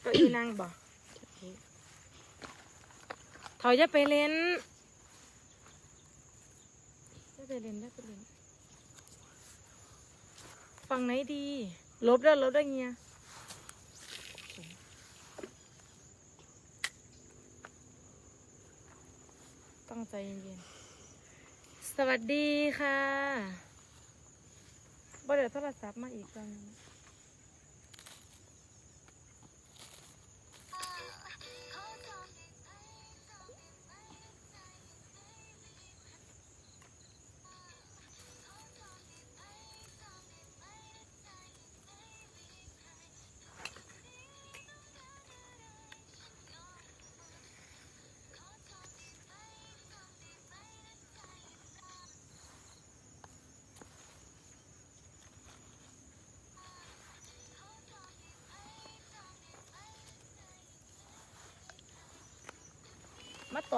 เก็อีนั่งบ่ถอยจะไปเล่นจะไปเล่นจะไปเล่นฟังไหนดี ลบแล้ลบได้เงี้ยต้องใจเย็นๆสวัสดีค่ะบ่เดี๋ยวโทรศัพท์มาอีกตอนนึ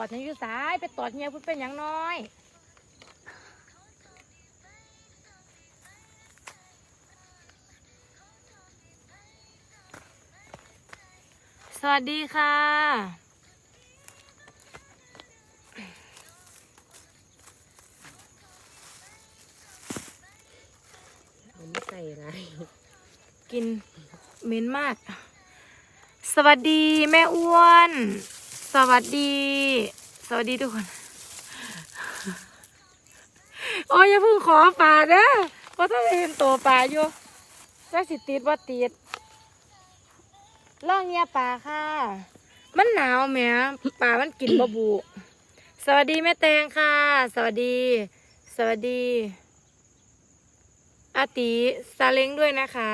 อดยังอยู่สายไปตอดเมียพุ่นเป็นอย่างน้อยสวัสดีค่ะมันไม่ใส่อะไรกินเหม็นมาก สวัสดีแม่อ้วน สวัสดี สวัสดีทุกคน โอ้ยอย่าเพิ่งขอป่าเด้อเพราะถ้าเห็นตัวป่าอยู่จะสิติดว่าติดล่องเงียป่าค่ะ มันหนาวแหมป่ามันกินบะบุสวัสดีแม่แตงค่ะ สวัสดี สวัสดี อาติซาเล้งด้วยนะคะ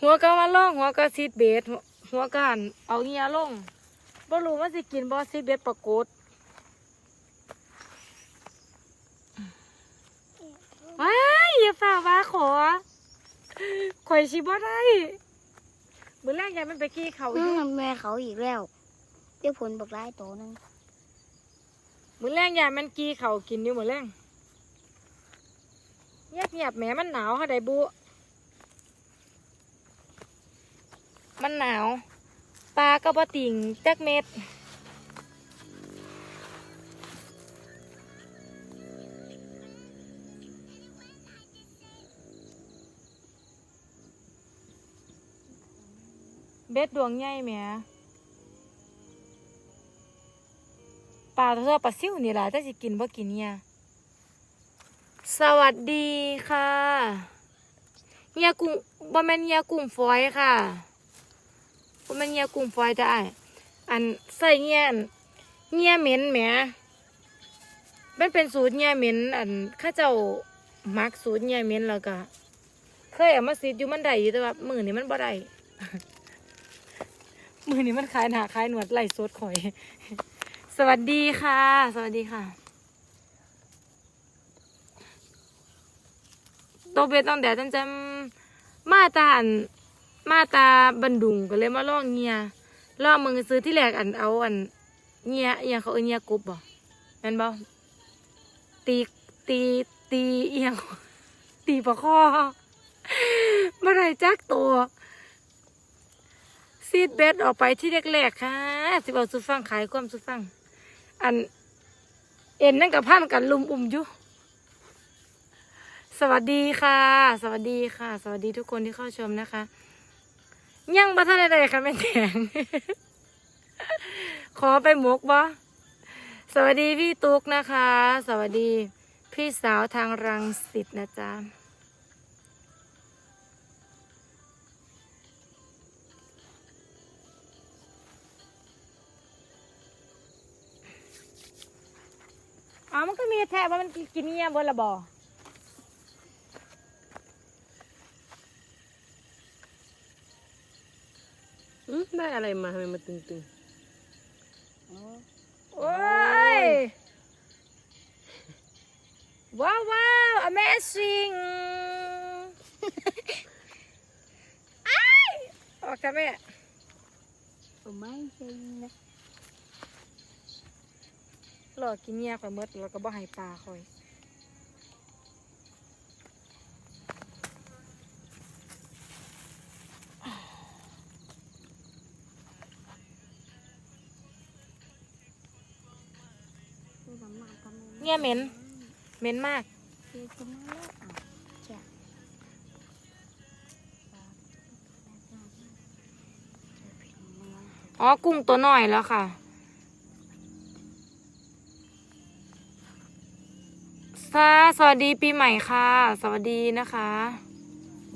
หัวก็มาล่องหัวก็ซีดเบสหัวหัวก็หันเอาเงียลงบ่รู้ว่าสิกินบ่ซีดเบสปรากฏว้ายอย่าฝ่าว่าขอข่อยชิบ่ได้มื้อแรกยายมันไปขี้เขาอยู่แม่เขาอีกแล้วเดี๋ยวผลบอกร้ายโตนึงมื้อแรกยายมันกี้เขากินอยู่มื้อแรงเงียบเงียบๆแหมมันหนาวค่ะไดบุ มันหนาว ปลาก็บ่ติ่งจักเม็ด เบ็ดดวงใหญ่แหมปลาเท่าปลาซิ่วนี่ล่ะจะสิกินบ่กินเนี่ยสวัสดีค่ะเฮียกุ้งบ่แม่นเฮียกุ้งฝอยค่ะ บ่แม่นเฮียกุ้งฝอยจ้ะอ้ายอันใส่เฮียเฮียเหม็นแหมมันเป็นสูตรเฮียเหม็นอันข้าเจ้ามักสูตรเฮียเหม็นแล้วก็เคยเอามาซีดอยู่มันได้อยู่แต่ว่ามือนี้มันบ่ได้มือนี้มันขายหนาขายหนวดไหลสดข่อย สวัสดีค่ะ สวัสดีค่ะโตเบตต้องแดดจำจำมาตาอัน มาตาบันดุงก็เลยมาล่องเงียล่องมึงซื้อที่แรกอันเอาอันเงียเอียงเขาเอียกุบบ่แม่นบ่ตีตีตีเอียงตีประคอเมื่อไรจักตัวซีดเบสออกไปที่แรกๆค่ะสิบเอกสุฟังขายความสุฟัง อัน เอ็นนั่นกับพันกันลุมอุ่มอยู่สวัสดีค่ะ สวัสดีค่ะ สวัสดีทุกคนที่เข้าชมนะคะ ยังบัทันใดๆค่ะแม่แตงขอไปหมกบ่สวัสดีพี่ตุ๊กนะคะ สวัสดีพี่สาวทางรังสิตนะจ๊ะอ๋อมันก็มีแท้ว่ามันกินเงี้ยบนละบอ อืม ได้อะไรมาทำไมมาตึงโอ้ย ว้าวว้าว amazing อ้ออกจากแม่ผมไม่ใช่นะหลอกกินเงี้ยข่อยหมดแล้วก็บ่ให้ปลาข่อย เนี่ยเหม็น เหม็นมาก อ๋อ กุ้งตัวน้อยแล้วค่ะสาสวัสดีปีใหม่ค่ะ สวัสดีนะคะ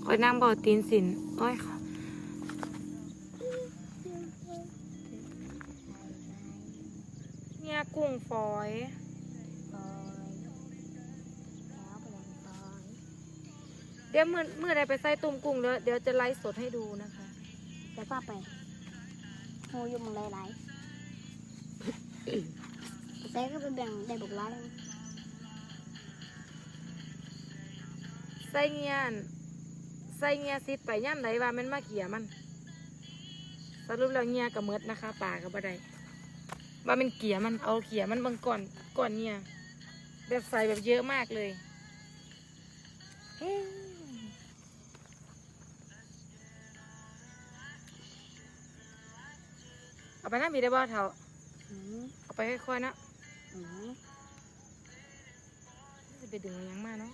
คอยนั่งเบาตีนสินโอ้ยค่ะเนี่ยกุ้งฝอย เดี๋ยวมือมือใดไปใส่ตุ่มกุ้งเดี๋ยวเดี๋ยวจะไลฟ์สดให้ดูนะคะ เดี๋ยวป้าไปโหอยุ่มึงหลายๆ แต่ก็ไปแบ่งได้บุกร้านแล้วใส่เงียนใส่เงียซิดไปย่ำไหนว่ามันมาเขี่ยมัน สรุปแล้วเงียกับเมดนะคะป่ากับบ่ได้ว่ามันเกี่ยมันเอาเขี่ยมันเบางก่อนก่อนเงียแบบใส่แบบเยอะมากเลยเเอาไปน้ำมีได้บ่เท่าอืมเอาไปค่อยๆนะอืมจะไปดึงมันยังมาเนาะ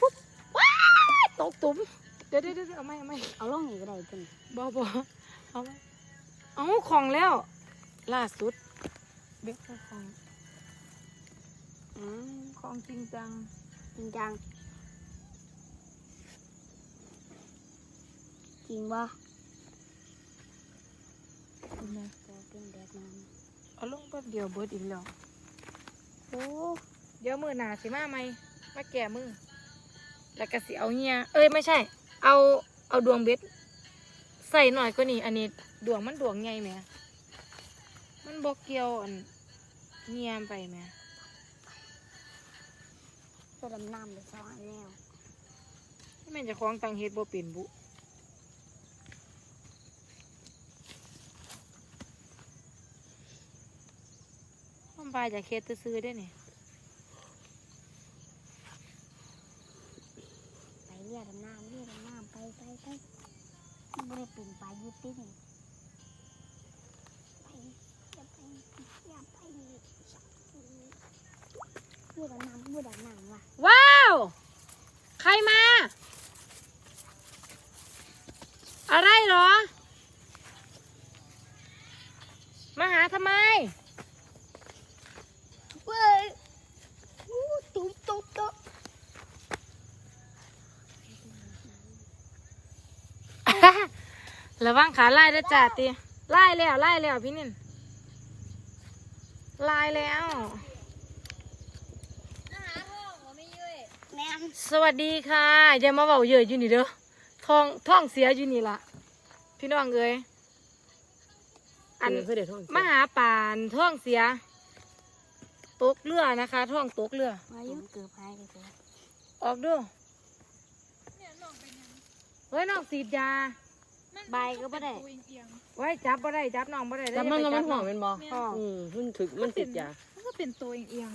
ปุ๊บว้ายตกตุ่มเดี๋ยวเดี๋ยวเดี๋ยวเอาไม่เอาไม่เอาล่องนี่ก็ได้จนบอบอเอาไหมเอาของแล้ว ล่าสุดเบ็ดก็ของอืมของจริงจังจริงจังจริงบ่ คุณแม่ก็เป็นแบบนั้นเอาลงแป๊บเดียวเบิดอีกแล้วโอ้เดี๋ยวมือหนาสิมาไหมมาแก่มือ แล้วก็สิเอาเงียเอ้ยไม่ใช่ เอาเอาดวงเบ็ดใส่หน่อยก็นี่ อันนี้ดวงมันดวงใหญ่ไหมมันบอกเกี่ยวอันเงียไปไหมตัวดำน้ำเลยสว่างแล้วแม่นจะคล้องตังเฮ็ดบ่เป็นบุ มันบาจากเฮ็ดซื้อได้นี่ไปเรียกดน้ำเรียกดน้ำไปไปไปไม่ได้เป็นปลายุตินี่ไปอย่าไปอย่าไปพูดดำน้ำพูดดำน้ำว่ะว้าว ใครมา อะไรหรอ มาหาทำไม เว้ยอู้ตุ๊บตุ๊บตุ๊บ ระวังขาไล่ด้วยจ้าตีไล่แล้วไล่แล้วพี่นินไล่แล้ว แม่งสวัสดีค่ะอย่ามาเบาเยอะอยู่นี่เด้อท้องท้องเสียอยู่นี่ละพี่น้องเอ้ยอัน เพื่อเดี๋ยวท่องมาหาป่านท้องเสีย ตกเรือนะคะท้องตกเรือ มายุเกือบหายเลยเกือบออกดูเฮ้ยน้องสีดยา ใบก็ไม่ได้ไว้จับบ่ได้จับน้องบ่ได้แต่มันก็มันหอมเลเป็นบ่พ่ออืมมันถึกมันติดยามันก็เป็นตัวเอียง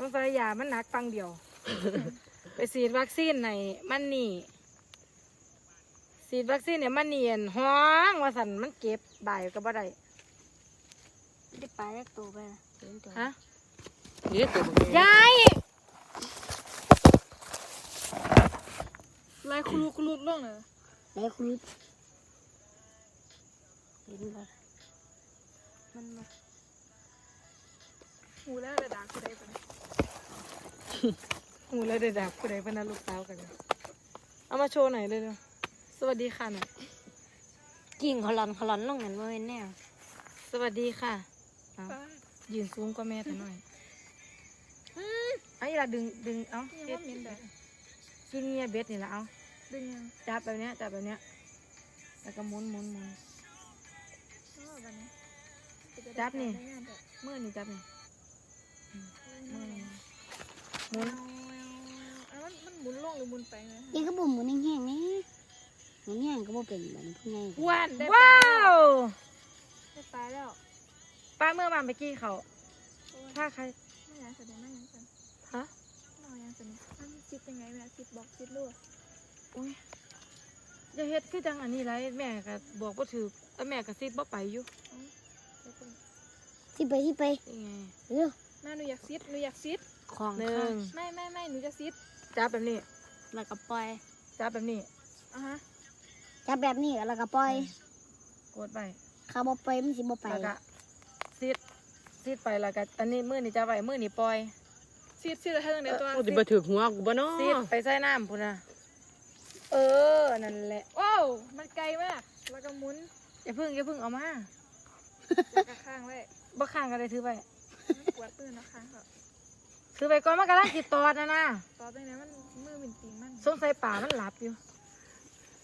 มันสายยามันหนักตังเดียว ไปฉีดวัคซีนในมันนี่ฉีดวัคซีนเนี่ยมันเนียนห้องว่าสันมันเก็บใบก็บ่ได้ได้ปลาได้ตัวไปละเห็นตัวฮะเดี๋ยวตัวมันยายๆลายคุรุคุรุล่องเลย แล้วคุณ เห็นบ่มันมาหูแล้วระดาคือได้ปะเนี่ยหูเลยเด็ดๆผู้ใดพนันลูกสาวกันเนี่ยเอามาโชว์หน่อยเลยเร็วสวัสดีค่ะหน่อยกิ่งเขาหลอนเขาหลอนลงนั่นบ่เป็นแนวสวัสดีค่ะเอาป้ายืนสูงกว่าแม่แต่หน่อยไอ้ละดึงดึงเอายังว่าเหม็นแต่กินเงียเบ็ดนี่ละเอาดึงยังจับแบบเนี้ยจับแบบเนี้ยแล้วก็หมุนหมุนหมุน ชอบแบบนี้จับนี่ได้งามแบบมือนี่จับนี่มือนี่หหมุมุนนอันมันมันหมุนล่องหรือหมุนไปไหมนี่ก็บ่หมุนแห้งๆนี่หมุนแห้งก็บ่เป็นแบบนี้ผู้ใหญ่ว้านว้าวได้ปลาแล้วป้าเมื่อวานไปกี้เขาโอ้ยถ้าใคร ไม่อยากแสดงไม่อยากแสดงฮะ ไม่อยากแสดงมันซิดยังไงแม่ซิดบอกซิดรั่วอุ้ยจะเฮ็ดคือจังอันนี้ไรแม่ก็บอกว่าถือ แต่แม่ก็ซิดบ่ไปอยู่เดี๋ยวก่อนที่ไปที่ไปนี่ไงเร็วแม่หนูอยากซิดหนูอยากซิดของหนึ่งไม่ไม่ไม่หนูจะซิดจับแบบนี้แล้วก็ปล่อยจับแบบนี้อะฮะจับแบบนี้แล้วก็ปล่อยกดไปเขาบ่ปล่อยมันสิบ่ไปแล้วก็ซีดซีดไปแล้วก็อันนี้มือนี่จับไว้มือนี่ปล่อยซิดซิดแล้วให้ตั้งแต่ตัวกูจะมาถึกหัวกูบ่เนาะซีดไปใส่น้ำพุ่นนะเออ นั่นแหละ ว้าว มันไกลมาก แล้วก็หมุน อย่าเพึ่งอย่าเพึ่งเอามาแล้วก็ข้างไว้บ่ข้างก็ได้ถือไปมันปวดปืนนะข้างเขาถือไปก่อนมันกำลังติดตอดนะนะต่อไปนี้มันมือมันตีนมันสงสัยป่ามันหลับอยู่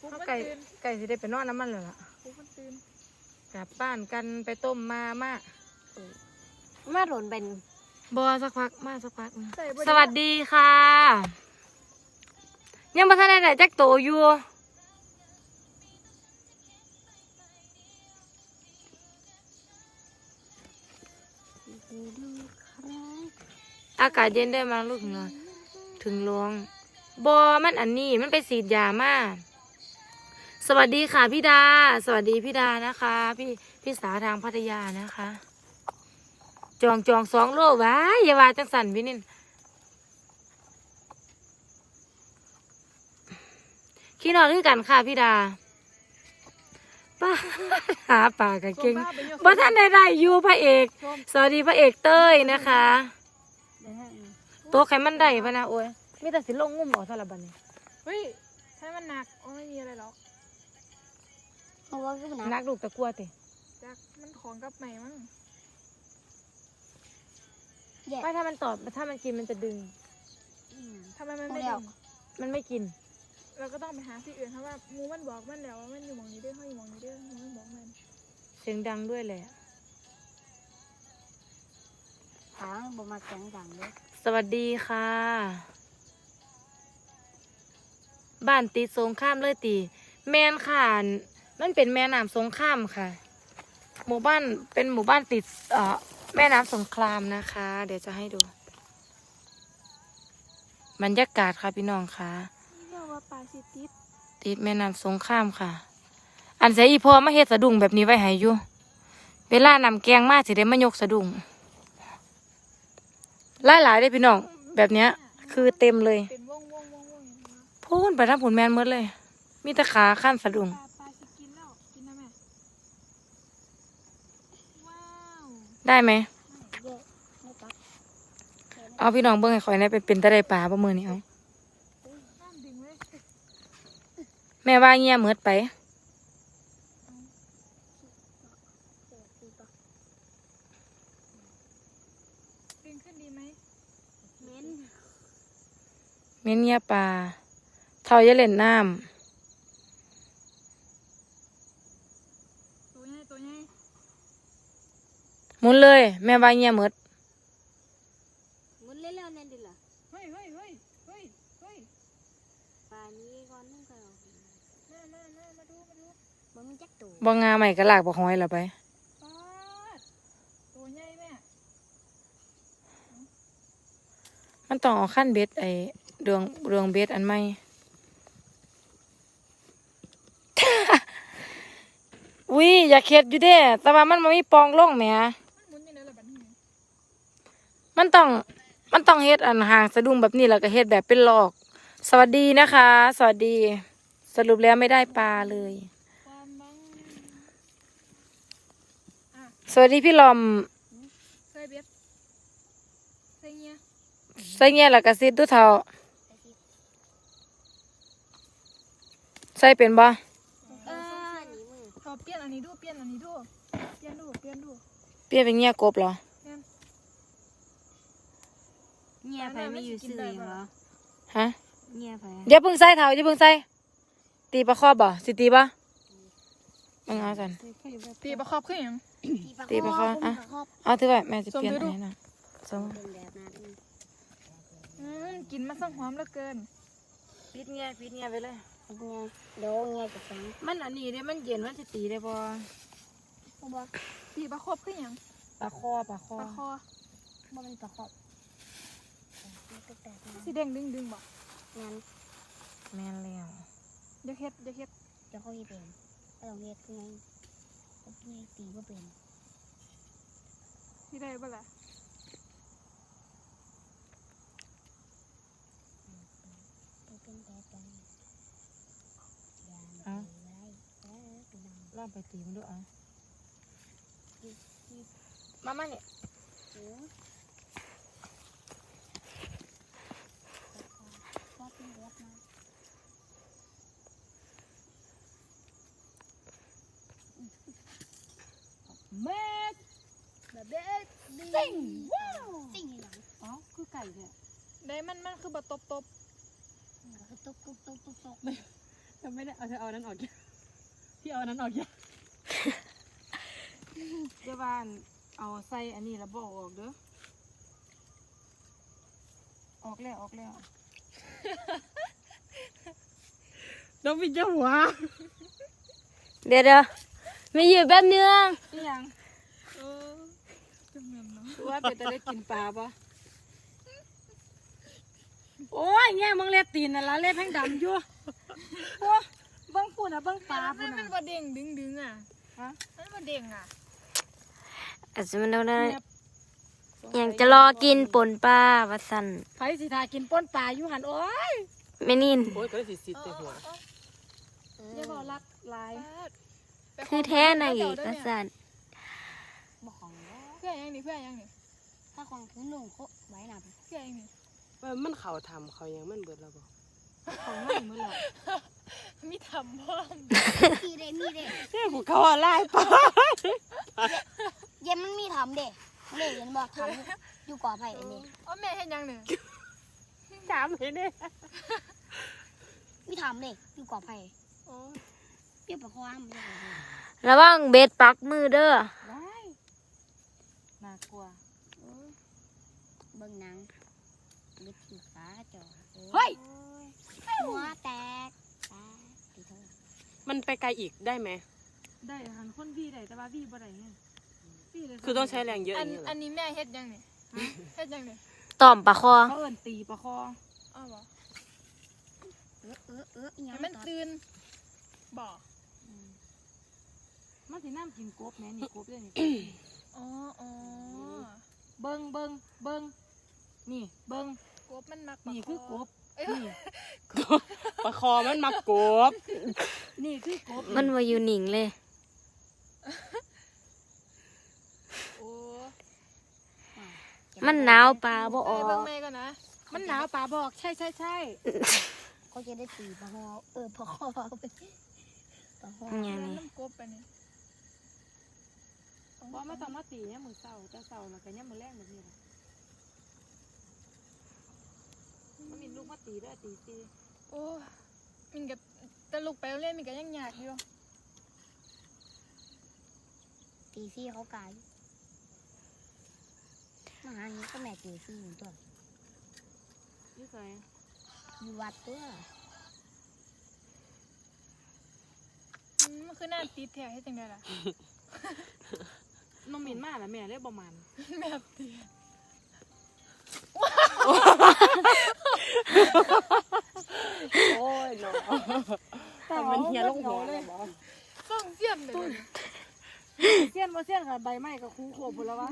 ปุ๊บเขามันไก่ตื่นไก่สิได้ไปนอนน้ำมันแล้วล่ะปุ๊บมันตื่นกลับบ้านกันไปต้มมามามาโดนเป็นบอสักพักมาสักพักหนึ่งใส่บ่ไสวัสดีค่ะ ยังมาทันได้ไหนแจ็คโตอยู่ อากาศเย็นได้มาลูกถึงนอนถึงลวงบอมันอันนี้มันไปสีดยามาสวัสดีค่ะพี่ดา สวัสดีพี่ดานะคะ พี่พี่สาวทางพัทยานะคะ จองจองสองโลไว้อย่าว่าจังสันพี่นินขี้นอนคือกันค่ะพี่ดา ป้าหาป่ากะเก่งส่งบ้าไปโยกบ่ท่านได้ได้อยู่พระเอกชมสวัสดีพระเอกเต้ยนะคะโต๊ะไขมันได้ปะนะโอ้ยมีแต่สิลงงุ่มเออกสารบัดนเฮ้ยใช้มันหนักโอ้ไม่มีอะไรหรอกเพราะว่าคือหนันักกลูกตะกลัวติจักมันของกับใหม่มั้งแย่ไม่ถ้ามันตอบถ้ามันกินมันจะดึงอืมทำไมมันพอไม่แล้วดึงมันไม่กิน เราก็ต้องไปหาที่อื่นเพราะว่างูมันบอกมันแล้วว่ามันอยู่หมองนี้เด้วยเขาอยู่หมองนี้เด้วยงูมันบอกมันเสียงดังด้วยแหละถามบ่มาแข็งดังเด้อสวัสดีค่ะ บ้านติดสงข้ามเลยตี แมนค่ะ มันเป็นแม่น้ำสงข้ามค่ะ หมู่บ้านเป็นหมู่บ้านติดเอ่อแม่น้ำสงครามนะคะ เดี๋ยวจะให้ดู บรรยากาศค่ะพี่น้องค่ะเรียก ว่าปลาซิติสติดแม่น้ำสงครามค่ะ อันเสียอีพอมาเฮ็ดสะดุ้งแบบนี้ไว้ให้อยู่ เวลานำแกงมาสิได้มายกสะดุ้งหลายหลายๆได้พี่น้องแบบเนี้ย คือเต็มเลยเป็นวงวงวงวงอย่างนี้นะพูนไปทางผุนแมนหมดเลย มีแตะขาขั้นสะดุ้งปลาปลาสิกินแล้วกินนะแม่ว้าวได้ไหมเยอะไม่ตักเอาพี่น้องเบิ่งให้ข่อยในเป็นเป็นตะไดป่าประมือนี่เอา น้ำดึงเลย แม่ว่าเงียเหมือดไป ดึงขึ้นดีไหมเหม็นเม้นเงียปลาเท่าอย่าเล่นน้ตัวใหญ่ตัวใหญ่ำหมุนเลย แม่ว่าเงียเหมือด หมุนเร็วๆนั่นดิล่ะ เฮ้ยเฮ้ยเฮ้ยเฮ้ยเฮ้ย ปลานี้ก่อนนึงก็เอา มามามามาดูมาดู บ่มีจักตัวบ่งาใหม่ก็ลากบ่หอยแล้วไปปลาดตัวใหญ่แม่มันต้องเอาขั้นเบ็ดไอ้เรืองเรืองเบ็ดอันใหม่ อุ้ยอย่าเข็ดอยู่เด้แต่ว่ามันบ่มีปองลงแหมมันหมุนยังไงล่ะบัดนี้มันต้องมันต้องเฮ็ดอันห่างสะดุ้งแบบนี้แล้วก็เฮ็ดแบบเป็นหลอก สวัสดีนะคะ สวัสดี สรุปแล้วไม่ได้ปลาเลย ความบัง สวัสดีพี่ลอมใส่เบ็ดใส่เงี้ยใส่เงี้ยแล้วก็ซิดดูเท่าใส่เป็นบ่เออหนีมือเอาเปลี่ยนอันนี้ดูเปลี่ยนอันนี้ดูเปลี่ยนดูเปลี่ยนดูเปลี่ยนเป็นเงี้ยกบเหรอเงียไปไม่อยู่ซื่อเหรอฮะเงียไปอย่าเพิ่งใส่เท่าอย่าเพิ่งใส่ตีปลาคอบบ่สิตีบ่มึงเอาสันตีประคอบขึ้นยัง ตีไปก่อนอะครอบเอาถือไว้แม่จะส่งเปลี่ยนไปดูให้นะสมเป็นแบบนั้นเองอืมกลินมันสังหอมเหลือเกินปิดเงี้ยปิดเงี้ยไปเลยเงียเดี๋ยวเงียจะฟังมันอันนี้เด้มันเย็นมันสิตีได้บ่เอาบ่ตีประคอบขึ้นยังปลาคอปลาคอปลาคอบ่มันประกอบเป็นแบบนั้นสีแดงดึงดึงบ่งั้นแม่นแล้วอย่าเฮ็ดอย่าเฮ็ดจะเขาเฮ็ดเป็นถ้าเราเฮ็ดคือไงผม ไงตีบ่เป็นที่ได้บ่ล่ะไปเป็นแบบใดอย่าเอ้าไปไว้เออพี่น้องล่ามไปตีมันด้วยอะมามาเนี่ย เออว่าเป็นแบบนั้น แม่ แบบเด็ด สิ่งว้าวสิ่งให้หลังอ๋อคือไก่เนี่ยได้มันมันคือบ่ตบตบแล้วก็ตุกตุกตุกตุกตุกจะไม่ได้เอาเธอเอานั้นออกยังพี่เอานั้นออกยังเดี๋ยวบ้านเอาใส่อันนี้แล้วบอออกเด้อออกแล้วออกแล้วน้องพี่เจ้าหัวเดี๋ยวเดี๋ยวไม่อยู่แป๊บนึงนี่ยัง เออจังแม่นเนาะ ว่าเป็นจะได้กินปลาปะโอ้ยแง่มึงเล็บตีนน่ะละเล็บแห้งดำอยู่โอ้เบิ้งพูดนะเบิ้งปลาพูมัดนมันะนบ่เด้งดึงดึงอะฮะมันบ่เด้งอะอาจจะมันเอาได้เงียบยังจะรอกินป่นปลาวัสันไผสิทากินป้นปลาอยู่หันโอ้ยไม่นินโอ้ยก็ได้สิสิแต่หัวอย่าบอกรักหลายคือแท้นางเอกวัสันบอกของแล้วเพื่อยังนี่เพื่อยังนี่ ถ้าของคือหนุ่มโคไว้หนาเพื่อยังนี่เออมันเขาทำเขายังมันเบิดแล้วบ่ของนั่นมือหลับมีทำพร้อมมีเด้มีเด้เนี่ยกูเขาอะไรปะเย็นมันมีทำเด้เด้เย็นบอกทำอยู่ก่อไผ่อันนี้อ๋อแม่เฮ็ดยังนี่ถามเห็นเนี่ยมีทำเด้อยู่ก่อไผ่โอ้เปรี้ยวประความเปรี้ยวประความระวังเบ็ดปักมือเด้อได้น่ากลัวเบิ่งหนังลึกถึงฟ้าจอเฮ้ยหัวแตกตาตีเท่ามันไปไกลอีกได้ไหม ได้หันคนพี่ได้แต่ว่าพี่บ่ได้ไงพี่เลยคือต้องใช้แรงเยอะออันย่างนี้เหรอัอนนี้แม่เฮ็ดยังนี่เฮ็ดยังนี่ต่อมปลาคอ เขาเอินตีประคออ้าวบ่เออเออเอออีหยัให้งมันตอดตื่นบ่มันสิน้ำกินกบแม่นี่กบเด้อนี่ อ๋ออ๋อเบิ้งเบิ้งเบิ้ง นี่เบิ้งกบมันมักนี่คือกบเอ้ยนี่ปลาคอมันมากบ นี่คือกบมันมาอยู่หนิงเลย โอ้มันหนาวปลาบ่อเอ้อยเบิ่งกแม่ก่อนนะมันหนาวป่าบอกใช่ใช่ใช่เขาจะได้ตีประคอเออประคอไปประคออย่างนี้น้ำกบไปนี่ว่าไม่ต้องมาตีเนี่ยมือเศร้าจะเศร้าแล้วก็เนี่ยมือแรงแบบนี้ล่ะ มันมีลูกมาตีด้วยตีตีโอ้มินกับแตะลุกไปโรงเรียนมินก็ยังยากอยู่ตีซี่เขากายมาหานี้ก็แม่ตีซี่อยู่ตัวยี่ใส่อยู่วัดตัวอืมมันคือหน้าติดแท้เฮ็ดจังไดล่ะ น้องมินมาแล้วแม่ได้ประมาณ แม่ติ โอ้ยเนาะแต่มันเฮียลงหัวเลยบ่ส่งเสียมเลยเสี้ยนมาเสี้ยนค่ะใบไม้กับคูโขบหมดแล้ววะ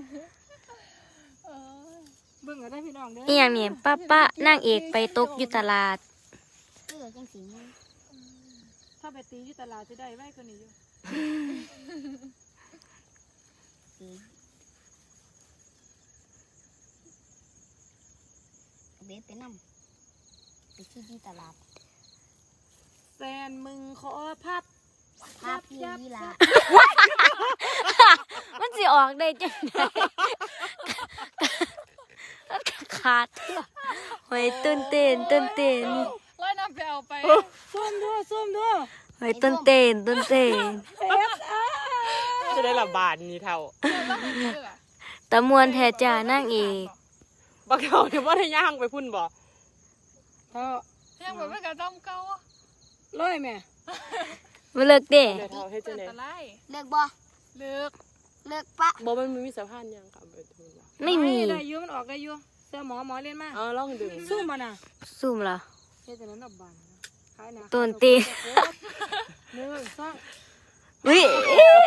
เออเบิ่งก็ได้พี่น้องเด้อนี่อย่างนี้ป้าป้านางเอกไปตกอยู่ตลาดเออจังสีนี้ถ้าไปตีที่ตลาดจะได้ไว้ก็นี่อยู่สีเอาเบสไปนั่ม ไปที่ที่ตลาดแซนมึงขอพับภาพพี่ยีลามันสิออกได้จังไดขาดเถอะหอยต้นเต้นต้นเต้นร้อยน้ำไปเอาไปส้มด้วยส้มด้วยหอยต้นเต้นต้นเต้นจะได้ละบาทนี่เท่าแล้วมันคือล่ะตะมวนแทจ่านางเอกบักเขาเนี่ยว่าได้ย่างไปพุ่นบ่ เท่ายังบ่มันก็ต้องเก่าร้อยแม่มาเลิกเด้เดี๋ยวเท่าเฮ็ดเจจัองได๋ตะไลเลิกบ่เลิกเลิกปะบ่มันมีสะพานยังค่ะไปทุ่นบ่ไม่มีได้อยู่มันออกได้อยู่เสื้อหมอหมอเล่นมาเอาลองดึงสู้มาน่ะซุ่มเหรอเฮ็ดแต่นั้นดอกบานขายหนะต้นตีนหนึ่งสองวิ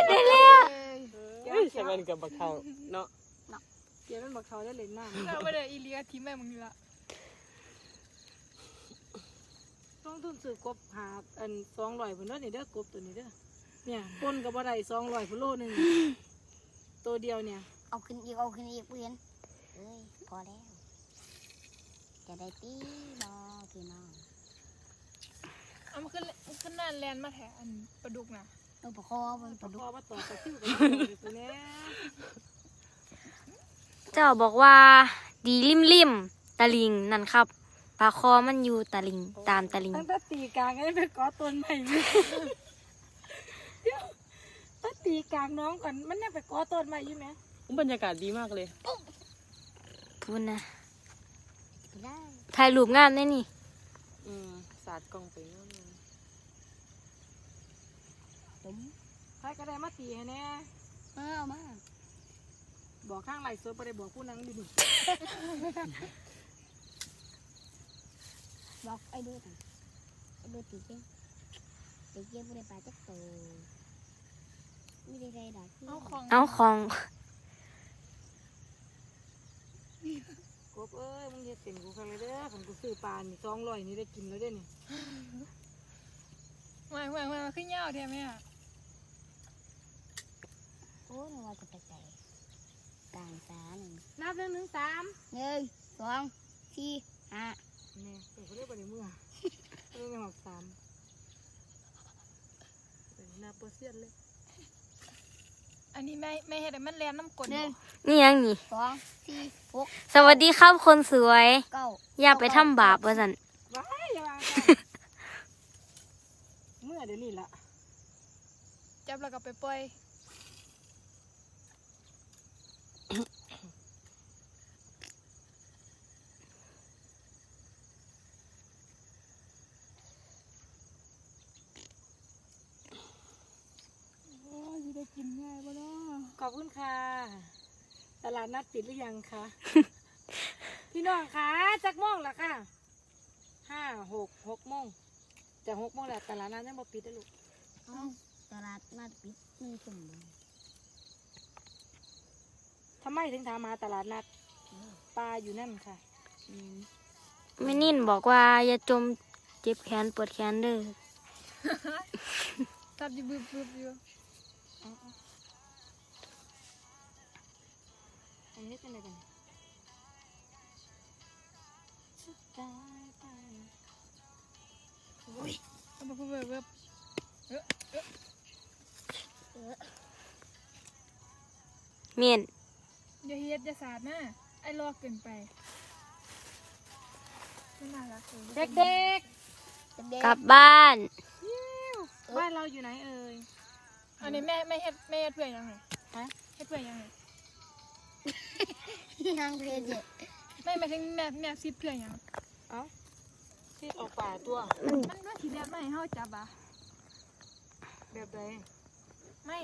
ได้แล้วเฮ้ยใส่มันกับบักเขาเนาะเดี๋ยวมันบอกเขาได้เล่นน้เราไม่ได้อีเลียทีแม่มึงนี่ละำ ต้องทุนซื้อกบหาอันสองร้อยพุ่นเด้อนี่เด้อกบตัวนี้เด้อเนี่ยปนกับบ่ได้สองร้อยพุ่นโลหนึงตัวเดียวเนี่ยเอาขึ้นอีกเอาขึ้นอีกเพื่อนเอ้ยพอแล้ว จะได้ตีบอพี่น้องเอามาขึ้นมันขึ้นนั่นแลนมาแถอันปลาดุกนะตัวประคอมันปปลาลาดุดุกกมาต่อตะคิวกับมันเลยตัวเนี้ยเจ้าบอกว่า ดีริมริมๆตะลิงนั่นครับ ปลาคอมันอยู่ตะลิงตามตะลิง ตั้งแต่ตีกลางไอ้ไปกอต้นใหม่อยู่เดี๋ยวตั้งตีกลางน้องก่อนมันยังไปกอต้นใหม่อยู่ไหมบรรยากาศดีมากเลย พูดนะได้ถ่ายรูปงามได้นี่ อืมสาดกล้องไปงั้นเลยผมใครก็ได้มาตีให้แน่เออเอามาบอกข้างไหลสวยไปได้บอกผู้นังอ ยู่นี่บอกไอ้ดูกันไอ้ดูตีเก้งตีเก้งไม่ได้ปลาจักโตไม่ได้ไรดอกเอาของเอาของกบเอ้ยมึงเฮ็ดเต็มกูครั้งเลยเด้อผมกูซื้อปลานี่สองร้อยนี่ได้กินแล้วเด้อนี่ไม่ไม่ไม่ขึ้นยาวแท้แม่อะโอ้ยนึกว่าจะไปใส่กลางสาหนึ่งนับหนึ่งหนึ่งสามหนึ่งสองสี่ห้า นี่เดี๋ยวเขาเรียกว่าในเมื่อเรื่องในหอกสามเออนับเปอร์เซ็นต์เลยอันนี้แม่แม่เฮ็ดให้มันแลนน้ำกลนหนึ่งนี่ยังนี่ สองสี่หกสวัสดีครับคนสวย เก้าอย่าไปทำบาปว่าสันว้ายอย่าวางกันเมื่อเดี๋ยวนี้ละจับแล้วก็ไปปล่อย โอ้ยได้ กินง่ายบ่เนาะขอบคุณค่ะ ตลาดนัดปิดหรือยังคะ พี่น้องคะจักโมงละค่ะ ห้าหกหกโมงจะหกโมงแล้วตลาดนัดยังบ่ปิดนะลูกเอาตลาดนัดปิดหนึ่งชั่วโมงทำไมถึงถามมาตลาดนัดปลาอยู่นั่นค่ะ อืมแม่นินบอกว่าอย่าจมเจ็บแขนปวดแขนเด้อจับอยู่บึบบึบอยู่เอันนี้เป็นอะไรกันสุดท้ายไปเอาไปบึบบึบเมียนอย่าเฮ็ดอย่าสาดนะไอ้ลอกเกินไปไม่น่ารักเลยเด็กเด็กลับบ้าน บ้านเราอยู่ไหนเอ่ย อันนี้แม่แม่เฮ็ดแม่เฮ็ดเพื่อยังไงฮะเฮ็ดเพื่อยังไงๆยังเพลเจ็ดแม่หมายถึงแม่แม่ซิดเพื่อยังเอ้าที่ออกป่าตัวมันมันทีแรกไม่ให้เฮาจับอะแบบใดไม่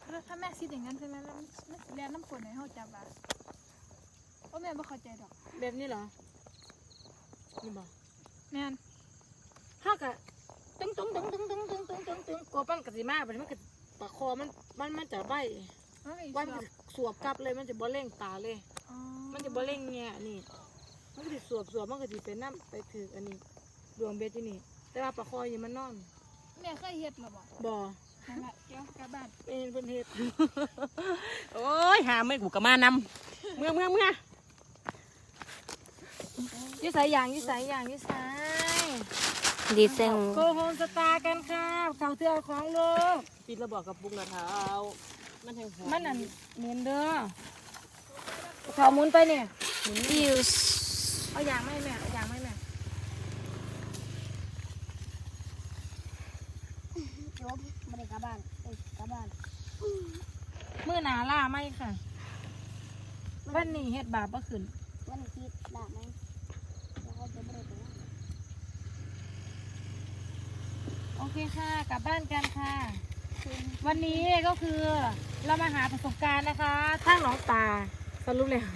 ถ้าถ้าแม่ซิดอย่างนั้นใช่ไหมแล้วมันมันสิแลนน้ำฝนให้เฮาจับอะโอ้แม่บ่เข้าใจดอก แบบนี้เหรอนี่บอกแม่นถ้ากะตึ้งตึ้งตึ้งตึ้งตึ้งตึ้งตึ้งตึ้งตึ้งกลัวปั้นกะสิมาแบบมันกะ ปากคอมันมันมันจะใบมันมีว่าเชืมันอกจะสวบกลับเลยมันจะบ่เร่งตาเลยอ๋อมันจะบ่เร่งแง่นี่ มันก็สิสวบสวบมันก็สิเป็นน้ำไปถืออันนี้ดวงเบ็ดที่นี่ แต่ว่าปากคออยู่มันนอนแม่เคยเฮ็ดหรอบ่บ่นั่นแหละเกี่ยวกลับบ้านเป็นเพิ่นเฮ็ดโอ้ยหาไม่กูกะมานำเมื่อเมื่อเมื่ออยี่สายอย่างอยี่สายอย่างอยี่สาย ดีเซงโกโฮมสตาร์กันค่ะเขาเทือของโลกปิดระบอกกับปุกนะเท้ามันแทงหัวมันอันเหม็นเด้อเขาหมุนไปเนี่ยวิวเอาอย่างไม่แม่เอาอย่างไม่แม่จบไม่ได้กลับบ้านเอ้ยกลับบ้านมือหนาล่าไม่ค่ะวันนี้เฮ็ดบาปบ่ขึ้นวันอาทิตย์ได้ไหมแล้วก็จะไม่ได้ไปไหน โอ เคค่ะ กลับบ้านกันค่ะ วันนี้ก็คือเรามาหาประสบการณ์นะคะทางหนองตาสรุปแล้ว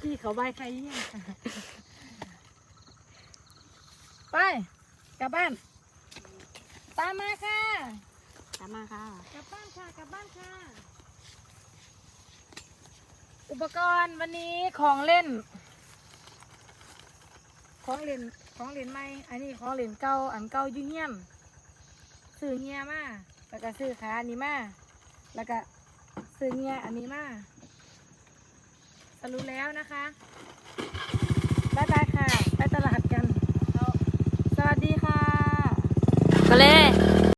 พี่เขาใบใครเยี่ยมค่ะไป กลับบ้าน ตามมาค่ะ ตามมาค่ะ กลับบ้านค่ะ กลับบ้านค่ะ อุปกรณ์วันนี้ของเล่น ของเล่น ของเล่นใหม่ อันนี้ของเล่นเก่า อันเก่าอยู่เฮียน ซื้อเงียมาแล้วก็ซื้อขาอันนี้มาแล้วก็ซื้อเงียอันนี้มาสรุปแล้วนะคะบ๊ายบายค่ะ ไปตลาดกัน สวัสดีค่ะก็เลย